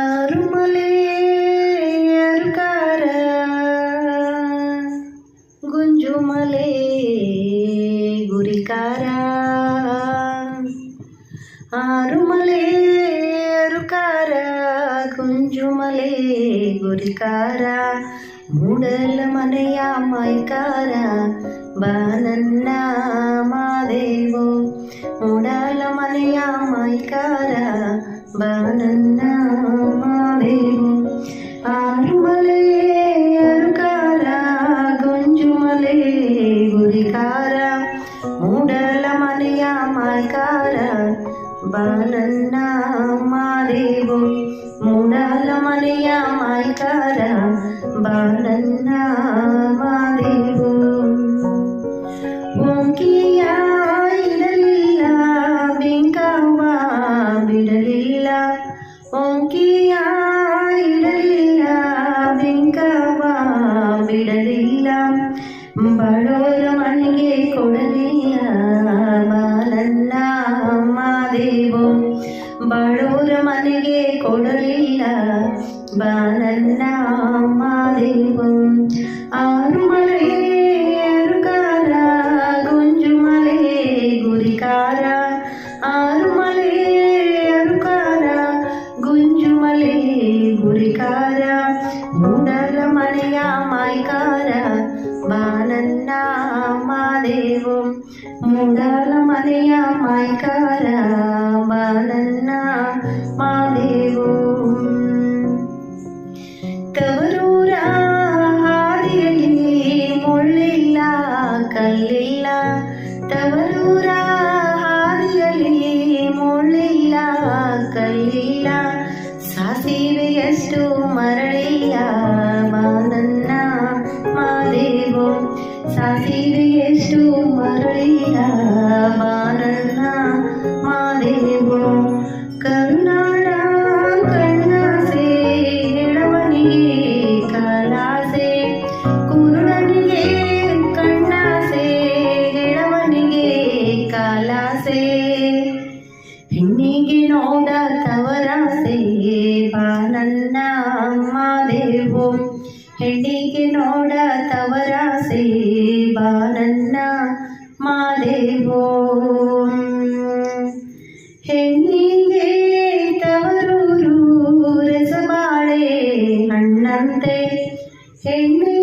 அருமலே அருகார குஞ்சுமலே குறிக்காரா ஆறுமலே அருக்கார குஞ்சுமலே ಗುರಿಕಾರ ಮೂಡಲ ಮನೆಯ ಮೈಕಾರ ಬಾನನ್ನ ಮಾದೇವು ಮೂಡಲ ಮನೆಯ ಮೈಕಾರ ബാലന്നാമാവേ ആറുമലേ അരുകാര ഗുഞ്ചുമലേ ഗുരികാര മൂടല മലയ മായ്കാര ബാലന്നാമാരേവു മൂടല മലയ ബാലന്നാ ಬಡವರ ಮನೆಗೆ ಕೊಡಲಿಯ ಬಾಲಲ್ಲಾದೇವು ಬಡವರ ಮನೆಗೆ ಕೊಡಲಿಲ್ಲ ಬಾಲಲ್ಲಾದೇವು ಆರು ಮನೆಗೆ ಮಂಗಳ ಮನೆಯ ಮಾಯ್ಕಾರ ಬಾಳನ್ನ ಮಾದೇವು ತವರೂರ ಹಾದಿಯಲ್ಲಿ ಮುಳ್ಳಿಲ್ಲ ಕಲ್ಲಿಲ್ಲ ತವರೂರ ಹಾದಿಯಲ್ಲಿ ಮುಳ್ಳಿಲ್ಲ ಕಲ್ಲಿಲ್ಲ ಸಾಸಿವೆಯಷ್ಟು ಮರಳಿಲ್ಲ ಬಾಳನ್ನ ಮಾದೇವು ಸಾಸಿವೆಯ ಹೆಣ್ಣಿಗೆ ನೋಡ ತವರ ಸೇಬಾನನ್ನ ಮಾದೇವೋ ಹೆಣ್ಣಿಗೆ ತವರೂರು ರಸಬಾಳೆ ಹಣ್ಣಂತೆ ಹೆಣ್ಣಿ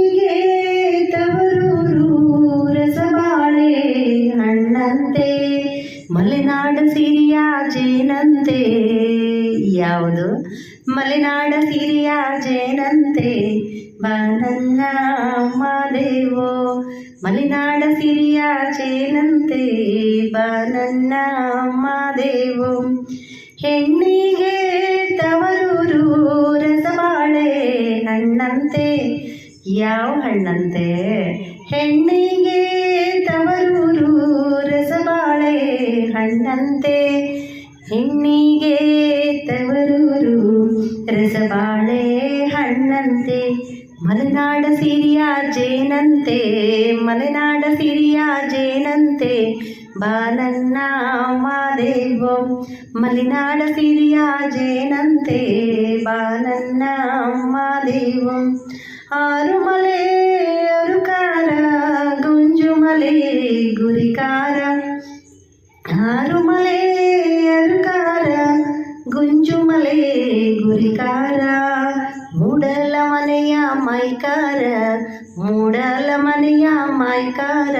ಮಲೆನಾಡ ಸಿರಿಯಾಜೇನಂತೆ ಯಾವುದು ಮಲೆನಾಡ ಜೇನಂತೆ ಬಾನನ್ನ ಮಾದೇವೋ ಮಲೆನಾಡ ಸಿರಿಯಾಜೇನಂತೆ ಬಾನನ್ನ ಮಾದೇವೋ ಹೆಣ್ಣಿಗೆ ತವರೂರು ರಸಬಾಳೆ ಹಣ್ಣಂತೆ ಯಾವ ಹಣ್ಣಂತೆ ಹೆಣ್ಣಿಗೆ ತವರೂರು ರಸಬಾಳೆ ಹಣ್ಣಂತೆ ಹೆಣ್ಣಿಗೆ ತವರೂರು ರಸಬಾಳೆ ಹಣ್ಣಂತೆ ಮಲೆನಾಡ ಸಿರಿಯ ಜೇನಂತೆ ಮಲೆನಾಡ ಸಿರಿಯ ಜೇನಂತೆ ಬಾಲನ್ನ ಮಾದೇವೋ ಮಲೆನಾಡ ಸಿರಿಯ ಜೇನಂತೆ ಬಾಲನ್ನ ಮಾದೇವೋ ആരുമലേ ഒരു കാല ഗുഞ്ചുമലേ ഗുരികാര ആരുമലേ ഒരു കാല ಗುಂಜುಮಲೆ ಗುರಿಕಾರ ಮೂಡಲ ಮನೆಯ ಮೈಕಾರ ಮೂಡಲ ಮನೆಯ ಮೈಕಾರ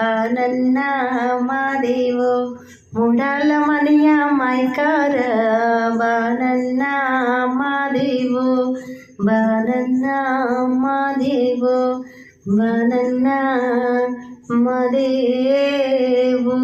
ಬಾನನ್ನ ಮಾದೇವು ಮೂಡಲ ಮನೆಯ ಮೈಕಾರ ಬಾನನ್ನ ಮಾದೇವು വനന്ന മദേവോ വനന്ന മദേവോ